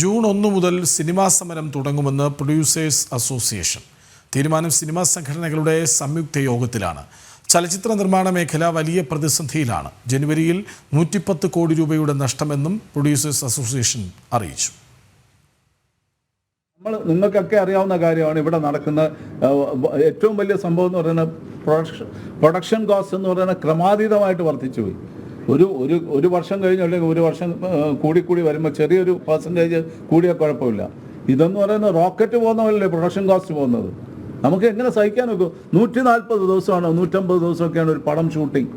June ഒന്ന് മുതൽ cinema സമരം തുടങ്ങുമെന്ന് പ്രൊഡ്യൂസേഴ്സ് അസോസിയേഷൻ തീരുമാനം സിനിമാ സംഘടനകളുടെ സംയുക്ത യോഗത്തിലാണ്. ചലച്ചിത്ര നിർമ്മാണ മേഖല വലിയ പ്രതിസന്ധിയിലാണ്. ജനുവരിയിൽ നൂറ്റിപ്പത്ത് കോടി രൂപയുടെ നഷ്ടമെന്നും പ്രൊഡ്യൂസേഴ്സ് അസോസിയേഷൻ അറിയിച്ചു. നമ്മൾ നിങ്ങൾക്കൊക്കെ അറിയാവുന്ന കാര്യമാണ് ഇവിടെ നടക്കുന്ന ഏറ്റവും വലിയ സംഭവം എന്ന് പറയുന്നത് പ്രൊഡക്ഷൻ പ്രൊഡക്ഷൻ കോസ്റ്റ് എന്ന് പറയുന്നത് ക്രമാതീതമായിട്ട് വർദ്ധിച്ചു പോയി ഒരു ഒരു ഒരു വർഷം കഴിഞ്ഞ് അല്ലെങ്കിൽ ഒരു വർഷം കൂടി കൂടി വരുമ്പോൾ ചെറിയൊരു പെർസെന്റേജ് കൂടിയ കുഴപ്പമില്ല. ഇതെന്ന് പറയുന്നത് റോക്കറ്റ് പോകുന്ന പോലെയല്ലേ പ്രൊഡക്ഷൻ കോസ്റ്റ് പോകുന്നത്? നമുക്ക് എങ്ങനെ സഹിക്കാൻ നോക്കും നൂറ്റി നാൽപ്പത് ദിവസമാണ് നൂറ്റമ്പത് ദിവസമൊക്കെയാണ് ഒരു പടം ഷൂട്ടിംഗ്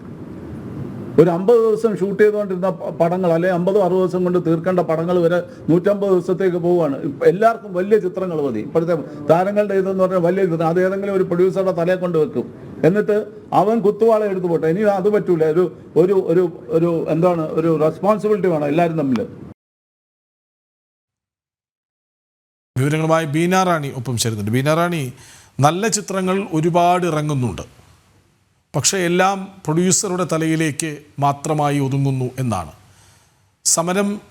ഒരു അമ്പത് ദിവസം ഷൂട്ട് ചെയ്തുകൊണ്ടിരുന്ന പടങ്ങൾ അല്ലെങ്കിൽ അമ്പതോ അറുപത് ദിവസം കൊണ്ട് തീർക്കേണ്ട പടങ്ങൾ വരെ നൂറ്റമ്പത് ദിവസത്തേക്ക് പോവുകയാണ്. എല്ലാവർക്കും വലിയ ചിത്രങ്ങൾ മതി. ഇപ്പോഴത്തെ താരങ്ങളുടെ ഇതെന്ന് പറഞ്ഞാൽ വലിയ ചിത്രം. അത് ഏതെങ്കിലും ഒരു പ്രൊഡ്യൂസറുടെ തലയെ കൊണ്ട് വെക്കും. എന്നിട്ട് അവൻ കുത്തുവാള എടുത്തു പോട്ടെ. ഇനി അത് പറ്റൂല. ഒരു ഒരു ഒരു ഒരു എന്താണ് ഒരു റെസ്പോൺസിബിലിറ്റി വേണം എല്ലാവരും തമ്മിൽ. വിവരങ്ങളുമായി ബീന റാണി ഒപ്പം ചേരുന്നുണ്ട്. ബീന റാണി നല്ല ചിത്രങ്ങൾ ഒരുപാട് ഇറങ്ങുന്നുണ്ട്. പക്ഷേ എല്ലാം പ്രൊഡ്യൂസറുടെ തലയിലേക്ക് മാത്രമായി ഒതുങ്ങുന്നു എന്നാണ്. സമരം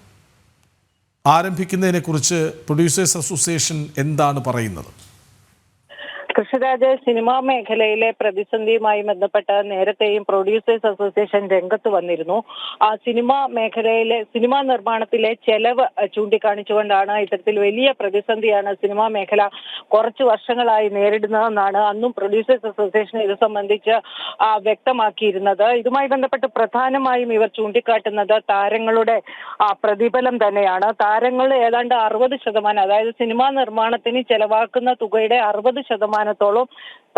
ആരംഭിക്കുന്നതിനെക്കുറിച്ച് പ്രൊഡ്യൂസേഴ്സ് അസോസിയേഷൻ എന്താണ് പറയുന്നത്? കൃഷ്ണരാജ് സിനിമാ മേഖലയിലെ പ്രതിസന്ധിയുമായി ബന്ധപ്പെട്ട് നേരത്തെയും പ്രൊഡ്യൂസേഴ്സ് അസോസിയേഷൻ രംഗത്ത് വന്നിരുന്നു. ആ സിനിമാ മേഖലയിലെ സിനിമാ നിർമ്മാണത്തിലെ ചെലവ് ചൂണ്ടിക്കാണിച്ചുകൊണ്ടാണ് ഇത്തരത്തിൽ വലിയ പ്രതിസന്ധിയാണ് സിനിമാ മേഖല കുറച്ചു വർഷങ്ങളായി നേരിടുന്നതെന്നാണ് അന്നും പ്രൊഡ്യൂസേഴ്സ് അസോസിയേഷൻ ഇത് സംബന്ധിച്ച് വ്യക്തമാക്കിയിരുന്നത്. ഇതുമായി ബന്ധപ്പെട്ട് പ്രധാനമായും ഇവർ ചൂണ്ടിക്കാട്ടുന്നത് താരങ്ങളുടെ പ്രതിഫലം തന്നെയാണ്. താരങ്ങൾ ഏതാണ്ട് അറുപത് ശതമാനം അതായത് സിനിമാ നിർമ്മാണത്തിന് ചെലവാക്കുന്ന തുകയുടെ അറുപത് ശതമാനത്തോളം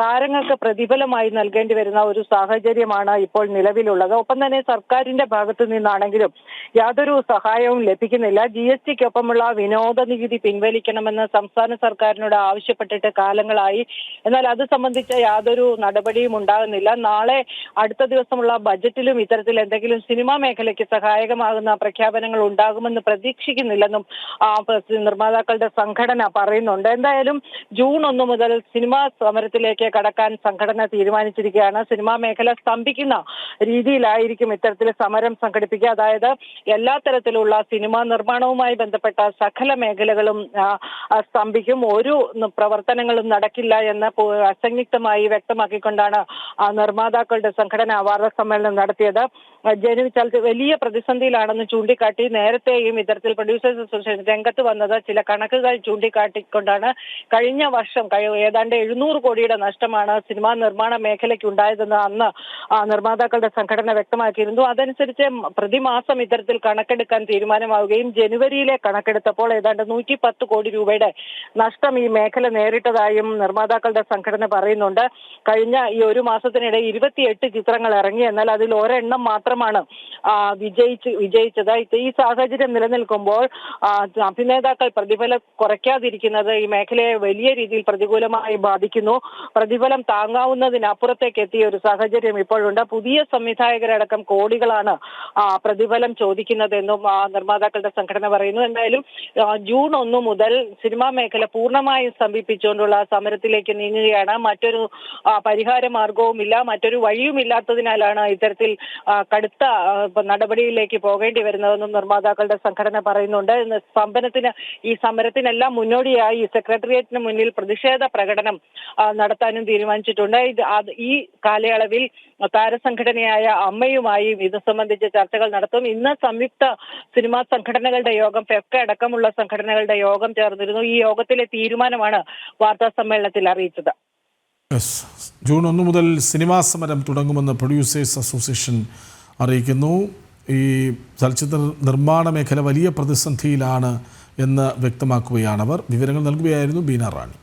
താരങ്ങൾക്ക് പ്രതിഫലമായി നൽകേണ്ടി വരുന്ന ഒരു സാഹചര്യമാണ് ഇപ്പോൾ നിലവിലുള്ളത്. ഒപ്പം തന്നെ സർക്കാരിന്റെ ഭാഗത്തു നിന്നാണെങ്കിലും യാതൊരു സഹായവും ലഭിക്കുന്നില്ല. ജി എസ് ടിക്കൊപ്പമുള്ള വിനോദ നികുതി പിൻവലിക്കണമെന്ന് സംസ്ഥാന സർക്കാരിനോട് ആവശ്യപ്പെട്ടിട്ട് കാലങ്ങളായി. എന്നാൽ അത് സംബന്ധിച്ച യാതൊരു നടപടിയും ഉണ്ടാകുന്നില്ല. നാളെ അടുത്ത ദിവസമുള്ള ബജറ്റിലും ഇത്തരത്തിൽ എന്തെങ്കിലും സിനിമാ മേഖലയ്ക്ക് സഹായകമാകുന്ന പ്രഖ്യാപനങ്ങൾ ഉണ്ടാകുമെന്ന് പ്രതീക്ഷിക്കുന്നില്ലെന്നും നിർമ്മാതാക്കളുടെ സംഘടന പറയുന്നുണ്ട്. എന്തായാലും ജൂൺ ഒന്ന് മുതൽ സിനിമാ സമരത്തിലേക്ക് കടക്കാൻ സംഘടന തീരുമാനിച്ചിരിക്കുകയാണ്. സിനിമാ മേഖല സ്തംഭിക്കുന്ന രീതിയിലായിരിക്കും ഇത്തരത്തിൽ സമരം സംഘടിപ്പിക്കുക. അതായത് എല്ലാ തരത്തിലുള്ള സിനിമാ നിർമ്മാണവുമായി ബന്ധപ്പെട്ട സകല മേഖലകളും സ്തംഭിക്കും. ഒരു പ്രവർത്തനങ്ങളും നടക്കില്ല എന്ന് അസംയുക്തമായി വ്യക്തമാക്കിക്കൊണ്ടാണ് നിർമ്മാതാക്കളുടെ സംഘടന വാർത്താ സമ്മേളനം നടത്തിയത്. ജനു വലിയ പ്രതിസന്ധിയിലാണെന്ന് ചൂണ്ടിക്കാട്ടി നേരത്തെയും ഇത്തരത്തിൽ പ്രൊഡ്യൂസേഴ്സ് അസോസിയേഷൻ രംഗത്ത് വന്നത് ചില കണക്കുകൾ ചൂണ്ടിക്കാട്ടിക്കൊണ്ടാണ്. കഴിഞ്ഞ വർഷം ഏതാണ്ട് എഴുന്നൂറ് കോടിയുടെ നഷ്ടമാണ് സിനിമാ നിർമ്മാണ മേഖലയ്ക്ക് ഉണ്ടായതെന്ന് അന്ന് നിർമ്മാതാക്കളുടെ സംഘടന വ്യക്തമാക്കിയിരുന്നു. അതനുസരിച്ച് പ്രതിമാസം ഇത്തരത്തിൽ കണക്കെടുക്കാൻ തീരുമാനമാവുകയും ജനുവരിയിലെ കണക്കെടുത്തപ്പോൾ ഏതാണ്ട് നൂറ്റി പത്ത് കോടി രൂപയുടെ നഷ്ടം ഈ മേഖല നേരിട്ടതായും നിർമ്മാതാക്കളുടെ സംഘടന പറയുന്നുണ്ട്. കഴിഞ്ഞ ഈ ഒരു മാസത്തിനിടെ ഇരുപത്തിയെട്ട് ചിത്രങ്ങൾ ഇറങ്ങി എന്നാൽ അതിൽ ഒരെണ്ണം മാത്രമാണ് വിജയിച്ച് വിജയിച്ചത്. ഈ സാഹചര്യം നിലനിൽക്കുമ്പോൾ അഭിനേതാക്കൾ പ്രതിഫലം കുറയ്ക്കാതിരിക്കുന്നത് ഈ മേഖലയെ വലിയ രീതിയിൽ പ്രതികൂലമായി ബാധിക്കുന്നു പ്രതിഫലം താങ്ങാവുന്നതിനപ്പുറത്തേക്ക് എത്തിയ ഒരു സാഹചര്യം ഇപ്പോഴുണ്ട്. പുതിയ സംവിധായകരടക്കം കോടികളാണ് പ്രതിഫലം ചോദിക്കുന്നതെന്നും നിർമ്മാതാക്കളുടെ സംഘടന പറയുന്നു. എന്തായാലും ജൂൺ ഒന്ന് മുതൽ സിനിമാ മേഖല പൂർണമായും സമീപിച്ചുകൊണ്ടുള്ള സമരത്തിലേക്ക് നീങ്ങുകയാണ്. മറ്റൊരു പരിഹാര മാർഗവുമില്ല മറ്റൊരു വഴിയുമില്ലാത്തതിനാലാണ് ഇത്തരത്തിൽ കടുത്ത നടപടിയിലേക്ക് പോകേണ്ടി വരുന്നതെന്നും നിർമ്മാതാക്കളുടെ സംഘടന പറയുന്നുണ്ട്. സ്തംഭനത്തിന് ഈ സമരത്തിനെല്ലാം മുന്നോടിയായി സെക്രട്ടേറിയറ്റിന് മുന്നിൽ പ്രതിഷേധ പ്രകടനം നടത്താനും തീരുമാനിച്ചിട്ടുണ്ട്. ഇത് ഈ കാലയളവിൽ താരസംഘടനയായ അമ്മയുമായി ഇത് സംബന്ധിച്ച് ചർച്ചകൾ നടത്തും. ഇന്ന് സംയുക്ത സിനിമാ സംഘടനകളുടെ യോഗം ഫെഫ്ക അടക്കമുള്ള സംഘടനകളുടെ യോഗം ചേർന്നിരുന്നു. ഈ യോഗത്തിലെ തീരുമാനമാണ് വാർത്താ സമ്മേളനത്തിൽ അറിയിച്ചത്. ജൂൺ ഒന്ന് മുതൽ സിനിമാ സമരം തുടങ്ങുമെന്ന് പ്രൊഡ്യൂസേഴ്സ് അസോസിയേഷൻ അറിയിക്കുന്നു. ഈ ചലച്ചിത്ര നിർമ്മാണ മേഖല വലിയ പ്രതിസന്ധിയിലാണ് എന്ന് വ്യക്തമാക്കുകയാണവർ വിവരങ്ങൾ നൽകുകയായിരുന്നു ബീന റാണി.